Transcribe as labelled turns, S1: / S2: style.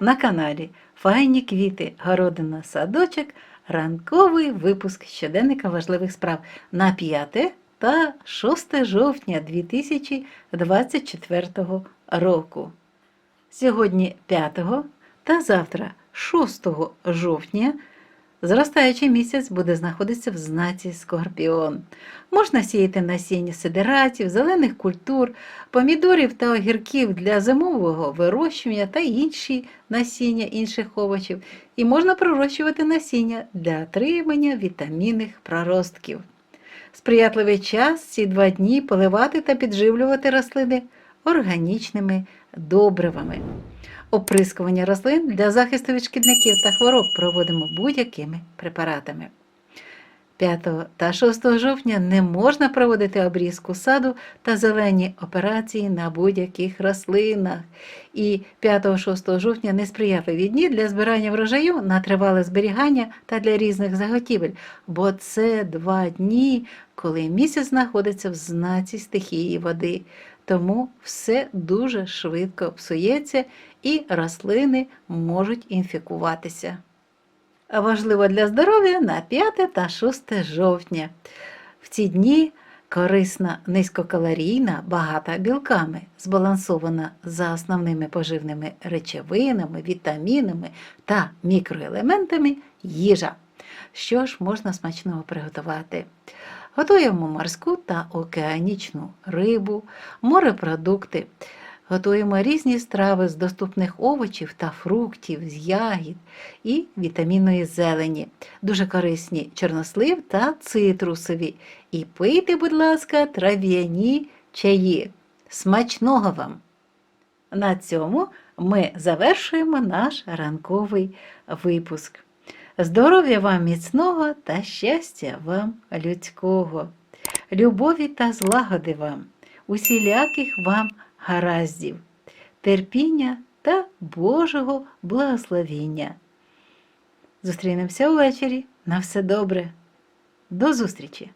S1: на каналі Файні квіти, городина, садочок, ранковий випуск щоденника важливих справ на 5 та 6 жовтня 2024 року. Сьогодні 5 та завтра 6 жовтня зростаючий місяць буде знаходитися в знаці Скорпіон. Можна сіяти насіння сидератів, зелених культур, помідорів та огірків для зимового вирощування та інші насіння інших овочів. І можна пророщувати насіння для отримання вітамінних проростків. Сприятливий час ці два дні поливати та підживлювати рослини органічними добривами. Оприскування рослин для захисту від шкідників та хвороб проводимо будь-якими препаратами. 5 та 6 жовтня не можна проводити обрізку саду та зелені операції на будь-яких рослинах. І 5-6 жовтня несприятливі дні для збирання врожаю на тривале зберігання та для різних заготівель, бо це два дні, коли місяць знаходиться в знаці стихії води. Тому все дуже швидко псується і рослини можуть інфікуватися. Важливо для здоров'я на 5 та 6 жовтня. В ці дні корисна низькокалорійна, багата білками, збалансована за основними поживними речовинами, вітамінами та мікроелементами їжа. Що ж можна смачного приготувати? Готуємо морську та океанічну рибу, морепродукти. Готуємо різні страви з доступних овочів та фруктів, з ягід і вітамінної зелені. Дуже корисні чорнослив та цитрусові. І пийте, будь ласка, трав'яні чаї. Смачного вам! На цьому ми завершуємо наш ранковий випуск. Здоров'я вам міцного та щастя вам людського, любові та злагоди вам, усіляких вам гараздів, терпіння та Божого благословіння. Зустрінемося увечері. На все добре. До зустрічі!